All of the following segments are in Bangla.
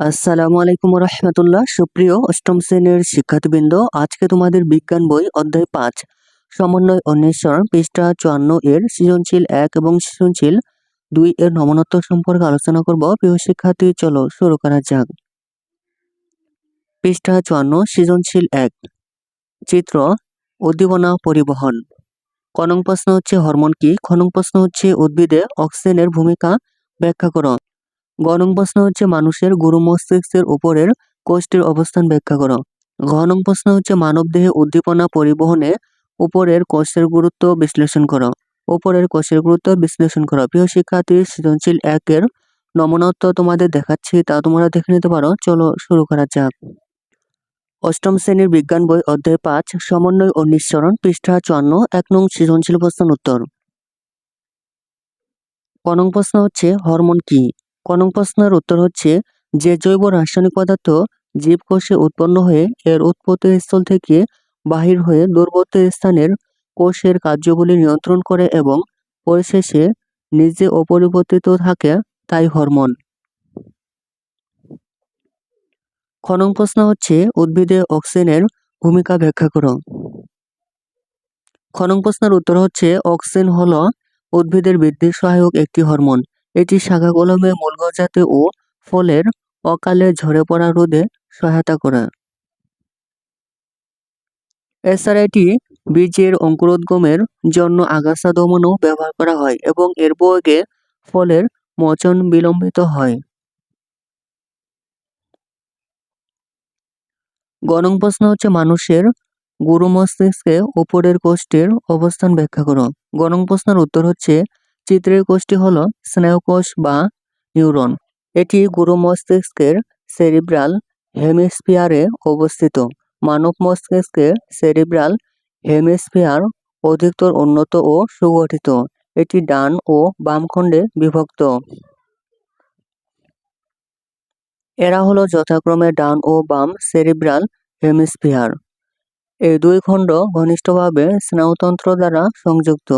আসসালামু আলাইকুম রহমতুল্লাহ। সুপ্রিয় অষ্টম শ্রেণির শিক্ষার্থীবৃন্দ, আজকে তোমাদের বিজ্ঞান বই অধ্যায় পাঁচ, সমন্বয় অন্বেষণ, পৃষ্ঠা চুয়ান্ন এর সৃজনশীল এক এবং সৃজনশীল দুই এর নমনত্ব সম্পর্কে আলোচনা করব। প্রিয় শিক্ষার্থী, চলো শুরু করা যাক। পৃষ্ঠা চুয়ান্ন, সৃজনশীল এক, চিত্র, উদ্দীপনা পরিবহন। কনং প্রশ্ন হচ্ছে হরমোন কি? খনং প্রশ্ন হচ্ছে উদ্ভিদে অক্সিজেনের ভূমিকা ব্যাখ্যা করো। গণং প্রশ্ন হচ্ছে মানুষের গুরু মস্তিষ্কের উপরের কোষ্ঠীর অবস্থান ব্যাখ্যা করো। ঘনং প্রশ্ন হচ্ছে মানবদেহে উদ্দীপনা পরিবহনে উপরের কোষের গুরুত্ব বিশ্লেষণ করো। উপরের কোষের গুরুত্ব বিশ্লেষণ করো। প্রিয় শিক্ষার্থী, সৃজনশীল একের নমনত্ব তোমাদের দেখাচ্ছি, তা তোমরা দেখে নিতে পারো। চলো শুরু করা যাক। অষ্টম শ্রেণির বিজ্ঞান বই অধ্যায় পাঁচ, সমন্বয় ও নিঃসরণ, পৃষ্ঠা চুয়ান্ন, এক নং সৃজনশীল প্রশ্নের উত্তর। কনং প্রশ্ন হচ্ছে হরমোন কি? কনং প্রশ্নের উত্তর হচ্ছে যে জৈব রাসায়নিক পদার্থ জীবকোষে উৎপন্ন হয়ে এর উৎপত্তির স্থল থেকে বাহির হয়ে দূরবর্তী স্থানের কোষের কার্যগুলি নিয়ন্ত্রণ করে এবং পরিশেষে নিজে অপরিবর্তিত থাকে তাই হরমোন। খনং প্রশ্ন হচ্ছে উদ্ভিদে অক্সিজেনের ভূমিকা ব্যাখ্যা করো। খনং প্রশ্নের উত্তর হচ্ছে অক্সিজেন হলো উদ্ভিদের বৃদ্ধির সহায়ক একটি হরমোন। এটি শাখা কলমে মূলগজাতে ও ফলের অকালে ঝরে পড়া রোধে সহায়তা করে। এছাড়া এটি বীজের অঙ্কুরোদ্গমের জন্য আগাছা দমনও ব্যবহার করা হয় এবং এর প্রয়োগে ফলের মচন বিলম্বিত হয়। গণং প্রশ্ন হচ্ছে মানুষের গুরু মস্তিষ্কে উপরের কোষ্ঠের অবস্থান ব্যাখ্যা করো। গণং প্রশ্নের উত্তর হচ্ছে চিত্রের কোষটি হলো স্নায়ুকোষ বা নিউরন। এটি গুরু মস্তিষ্কের সেরিব্রাল হেমিস্ফিয়ারে অবস্থিত। মানব মস্তিষ্কের সেরিব্রাল হেমিস্ফিয়ার অধিকতর উন্নত ও সুগঠিত। এটি ডান ও বাম খণ্ডে বিভক্ত। এরা হলো যথাক্রমে ডান ও বাম সেরিব্রাল হেমিস্ফিয়ার এই দুই খণ্ড ঘনিষ্ঠভাবে স্নায়ুতন্ত্র দ্বারা সংযুক্ত।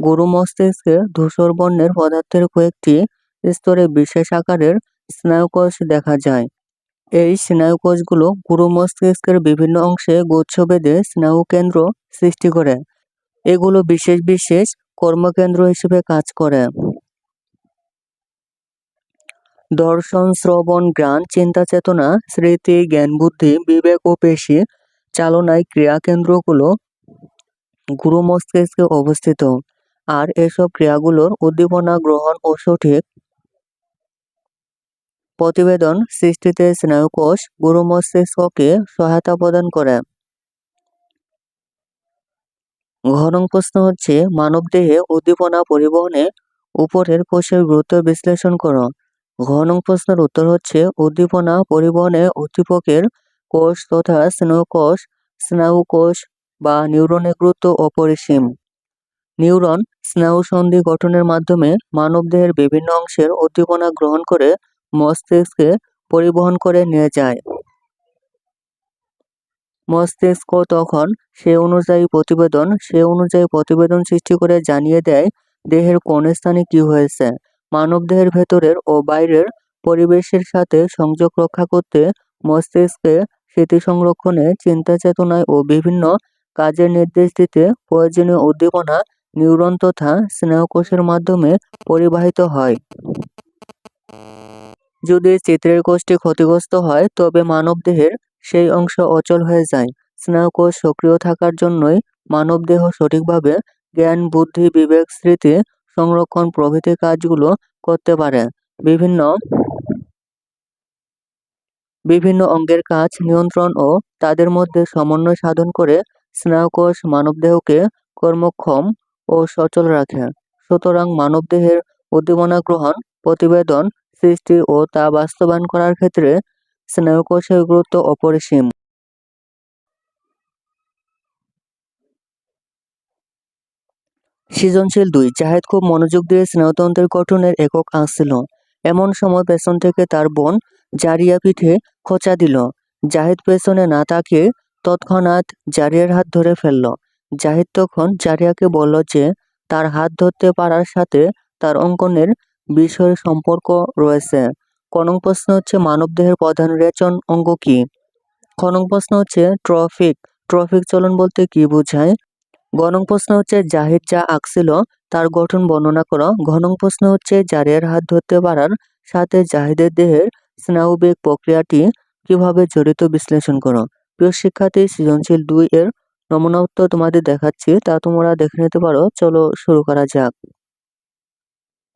গরু মস্তিষ্কে ধূসর বর্ণের পদার্থের কয়েকটি স্তরে বিশেষ আকারের স্নায়ুকোষ দেখা যায়। এই স্নায়ুকোষগুলো গুরু মস্তিষ্কের বিভিন্ন অংশে গুচ্ছ বেঁধে স্নায়ুকেন্দ্র সৃষ্টি করে। এগুলো বিশেষ বিশেষ কর্মকেন্দ্র হিসেবে কাজ করে। দর্শন, শ্রবণ, জ্ঞান, চিন্তা, চেতনা, স্মৃতি, জ্ঞান, বুদ্ধি, বিবেক ও পেশি চালনায় ক্রিয়াকেন্দ্রগুলো গুরু মস্তিষ্কে অবস্থিত। আর এসব ক্রিয়াগুলোর উদ্দীপনা গ্রহণ ও সঠিক প্রতিবেদন সৃষ্টিতে স্নায়ুকোষ গুরু মস্তিষ্ককে সহায়তা প্রদান করে। ঘনং প্রশ্ন হচ্ছে, মানবদেহে উদ্দীপনা পরিবহনে উপরের কোষের গুরুত্ব বিশ্লেষণ করো। ঘনং প্রশ্নের উত্তর হচ্ছে, উদ্দীপনা পরিবহনে উদ্দীপকের কোষ তথা স্নায়ুকোষ স্নায়ুকোষ বা নিউরনের গুরুত্ব অপরিসীম। নিউরন স্নায়ুসন্ধি গঠনের মাধ্যমে মানবদেহের বিভিন্ন অংশের উদ্দীপনা গ্রহণ করে মস্তিষ্কে পরিবহন করে নিয়ে যায়। মস্তিষ্ক তখন সে অনুযায়ী প্রতিবেদন, সে অনুযায়ী প্রতিবেদন সৃষ্টি করে জানিয়ে দেয় দেহের কোন স্থানে কি হয়েছে। মানবদেহের ভেতরের ও বাইরের পরিবেশের সাথে সংযোগ রক্ষা করতে মস্তিষ্কে স্মৃতি সংরক্ষণে, চিন্তা চেতনায় ও বিভিন্ন কাজের নির্দেশ দিতে প্রয়োজনীয় উদ্দীপনা নিউরন তথা স্নায়ুকোষের মাধ্যমে পরিবাহিত হয়। যদি চিত্রের কোষটি ক্ষতিগ্রস্ত হয়, তবে মানবদেহের সেই অংশ অচল হয়ে যায়। স্নায়ুকোষ সক্রিয় থাকার জন্যই মানবদেহ সঠিকভাবে জ্ঞান, বুদ্ধি, বিবেক, স্মৃতি সংরক্ষণ প্রভৃতি কাজগুলো করতে পারে। বিভিন্ন বিভিন্ন অঙ্গের কাজ নিয়ন্ত্রণ ও তাদের মধ্যে সমন্বয় সাধন করে স্নায়ুকোষ মানবদেহকে কর্মক্ষম ও সচল রাখে। সুতরাং মানবদেহের উদ্দীপনা গ্রহণ প্রতিবেদন সৃষ্টি ও তা বাস্তবায়ন করার ক্ষেত্রে স্নায়ুকোষের গুরুত্ব অপরিসীম। সৃজনশীল দুই, জাহেদ খুব মনোযোগ দিয়ে স্নায়ুতন্ত্রের গঠনের একক আঁকছিল এমন সময় পেছন থেকে তার বোন জারিয়া পিঠে খোঁচা দিল। জাহিদ পেছনে না তাকিয়ে তৎক্ষণাৎ জারিয়ার হাত ধরে ফেলল। জাহিদ তখন জারিয়াকে বলল যে, তার হাত ধরতে পারার সাথে তার অঙ্কনের বিষয়ের সম্পর্ক রয়েছে। কনং প্রশ্ন হচ্ছে মানবদেহের প্রধান রেচন অঙ্গ কি? খনং প্রশ্ন হচ্ছে, ট্রফিক। ট্রফিক চলন বলতে কি বোঝায়? গণং প্রশ্ন হচ্ছে, জাহিদ যা আঁকছিল তার গঠন বর্ণনা করো। ঘনং প্রশ্ন হচ্ছে, জারিয়ার হাত ধরতে পারার সাথে জাহিদের দেহের স্নায়ুবেগ প্রক্রিয়াটি কীভাবে জড়িত বিশ্লেষণ করো? প্রিয় শিক্ষার্থী, সৃজনশীল দুই এর নমুনা তোমাদের দেখাচ্ছি, তা তোমরা দেখে নিতে পারো। চলো শুরু করা যাক।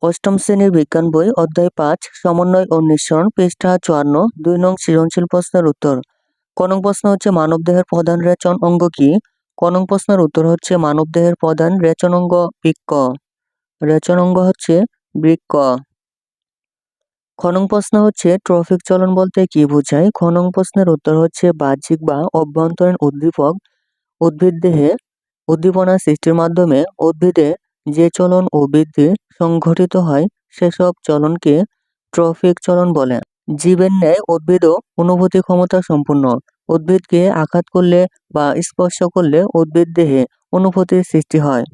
অষ্টম শ্রেণির বিজ্ঞান বই, অধ্যায় পাঁচ, সমন্বয় ও নিঃসরণ পৃষ্ঠা চুয়ান্ন, দুই নং সৃজনশীল প্রশ্নের উত্তর। কনং প্রশ্ন হচ্ছে মানবদেহের প্রধান রেচন অঙ্গ কি? কনং প্রশ্নের উত্তর হচ্ছে মানবদেহের প্রধান রেচন অঙ্গ বৃক্ক। রেচন অঙ্গ হচ্ছে বৃক্ক। খনং প্রশ্ন হচ্ছে, ট্রফিক চলন বলতে কি বোঝায়? খনং প্রশ্নের উত্তর হচ্ছে, বাহ্যিক বা অভ্যন্তরীণ উদ্দীপক উদ্ভিদ দেহে উদ্দীপনা সৃষ্টির মাধ্যমে উদ্ভিদে যে চলন ও বৃদ্ধি সংঘটিত হয়, সেসব চলনকে ট্রফিক চলন বলে। জীবের ন্যায় উদ্ভিদও অনুভূতি ক্ষমতা সম্পূর্ণ উদ্ভিদকে আঘাত করলে বা স্পর্শ করলে উদ্ভিদ দেহে অনুভূতির সৃষ্টি হয়।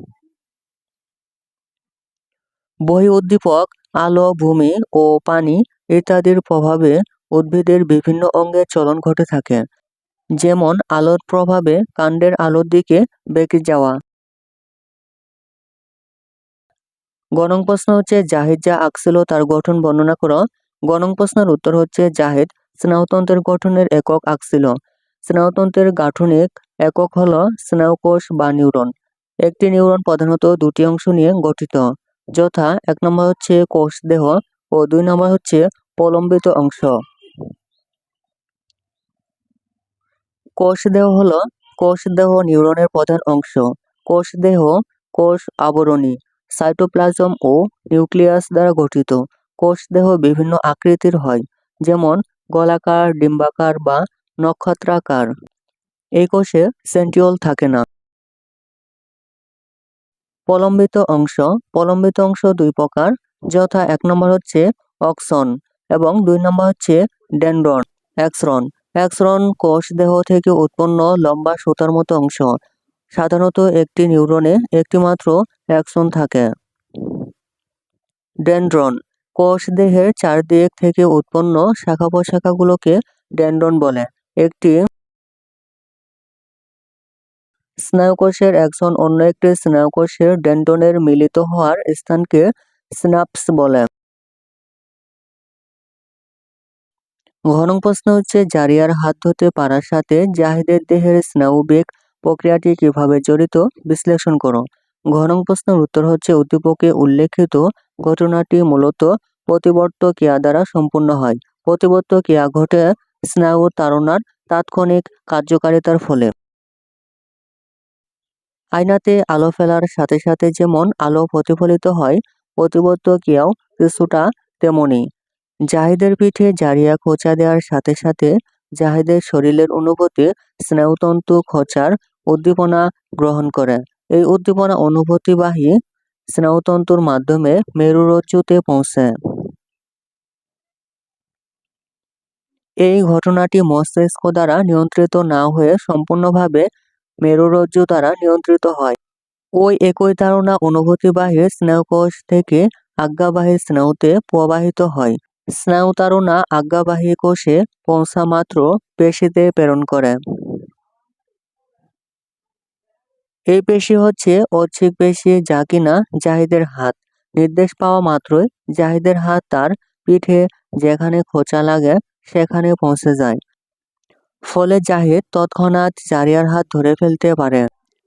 বহি উদ্দীপক, আলো, ভূমি ও পানি ইত্যাদির প্রভাবে উদ্ভিদের বিভিন্ন অঙ্গের চলন ঘটে থাকে। যেমন আলোর প্রভাবে কাণ্ডের আলোর দিকে বেঁকে যাওয়া। গণং প্রশ্ন হচ্ছে, জাহিদ যা আঁকছিল তার গঠন বর্ণনা করো। গণং প্রশ্নের উত্তর হচ্ছে, জাহিদ স্নায়ুতন্ত্রের গঠনের একক আঁকছিল স্নায়ুতন্ত্রের গাঠনিক একক হল স্নায়ুকোষ বা নিউরন। একটি নিউরন প্রধানত দুটি অংশ নিয়ে গঠিত। যথা এক নম্বর হচ্ছে কোষ দেহ ও দুই নম্বর হচ্ছে প্রলম্বিত অংশ। কোষ দেহ হল কোষ দেহ নিউরনের প্রধান অংশ। কোষ দেহ কোষ আবরণী, সাইটোপ্লাজম ও নিউক্লিয়াস দ্বারা গঠিত। কোষ দেহ বিভিন্ন আকৃতির হয়, যেমন গোলাকার, ডিম্বাকার বা নক্ষত্রাকার। এই কোষে সেন্টিওল থাকে না। প্রলম্বিত অংশ প্রলম্বিত অংশ দুই প্রকার। যথা এক নম্বর হচ্ছে অক্সন এবং দুই নম্বর হচ্ছে ডেন্ড্রন, এক্সরন। এক্সরন কোষ দেহ থেকে উৎপন্ন লম্বা সুতার মতো অংশ। সাধারণত একটি নিউরনে একটি মাত্র অ্যাক্সন থাকে। ডেন্ড্রন কোষ দেহের চারদিক থেকে উৎপন্ন শাখা প্রশাখাগুলোকে ডেন্ড্রন বলে। একটি স্নায়ুকোষের একজন অন্য একটি স্নায়ুকোষের ডেন্ডনের মিলিত হওয়ার স্থানকে সিনাপস বলে। ঘন প্রশ্ন হচ্ছে, জারিয়ার হাত ধরতে পারার সাথে জাহিদের দেহের স্নায়ুবেগ প্রক্রিয়াটি কীভাবে জড়িত? বিশ্লেষণ করো। ঘন প্রশ্নের উত্তর হচ্ছে, উদ্দীপকে উল্লেখিত ঘটনাটি মূলত প্রতিবর্ত ক্রিয়া দ্বারা সম্পূর্ণ হয়। প্রতিবর্ত ক্রিয়া ঘটে স্নায়ু তাড়নার তাৎক্ষণিক কার্যকারিতার ফলে। আয়নাতে আলো ফেলার সাথে সাথে যেমন আলো প্রতিফলিত হয়, প্রতিবর্ত ক্রিয়াও কিছুটা তেমনই। জাহিদের পিঠে জারিয়া খোঁচা দেওয়ার সাথে সাথে জাহিদের শরীরের অনুভূতি স্নায়ুতন্তু খোঁচার উদ্দীপনা গ্রহণ করে। এই উদ্দীপনা অনুভূতিবাহী স্নায়ুতন্তুর মাধ্যমে মেরুরজ্জুতে পৌঁছে। এই ঘটনাটি মস্তিষ্ক দ্বারা নিয়ন্ত্রিত না হয়ে সম্পূর্ণভাবে মেরুরজ্জু দ্বারা নিয়ন্ত্রিত হয়। ওই একই ধারণা অনুভূতিবাহী স্নায়ুকোষ থেকে আজ্ঞাবাহী স্নায়ুতে প্রবাহিত হয়। স্নায়ুতারণা আজ্ঞাবাহী কোষে পৌঁছা মাত্র পেশিতে প্রেরণ করে। এই পেশি হচ্ছে ঐচ্ছিক পেশি যা কিনা জাহিদের হাত। নির্দেশ পাওয়া মাত্রই জাহিদের হাত তার পিঠে যেখানে খোঁচা লাগে সেখানে পৌঁছে যায়। ফলে জাহিদ তৎক্ষণাৎ জারিয়ার হাত ধরে ফেলতে পারে।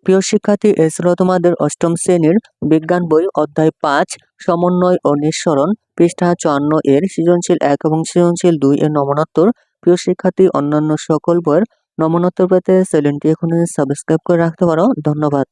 প্রিয় শিক্ষার্থী, এ ছিল তোমাদের অষ্টম শ্রেণির বিজ্ঞান বই অধ্যায় পাঁচ, সমন্বয় ও নিঃসরণ। পৃষ্ঠা চুয়ান্ন এর সৃজনশীল এক এবং সৃজনশীল দুই এর নমনোত্তর। প্রিয় শিক্ষার্থী, অন্যান্য সকল বইয়ের নমনোত্তর পেতে চ্যানেলটি এখনই সাবস্ক্রাইব করে রাখতে পারো। ধন্যবাদ।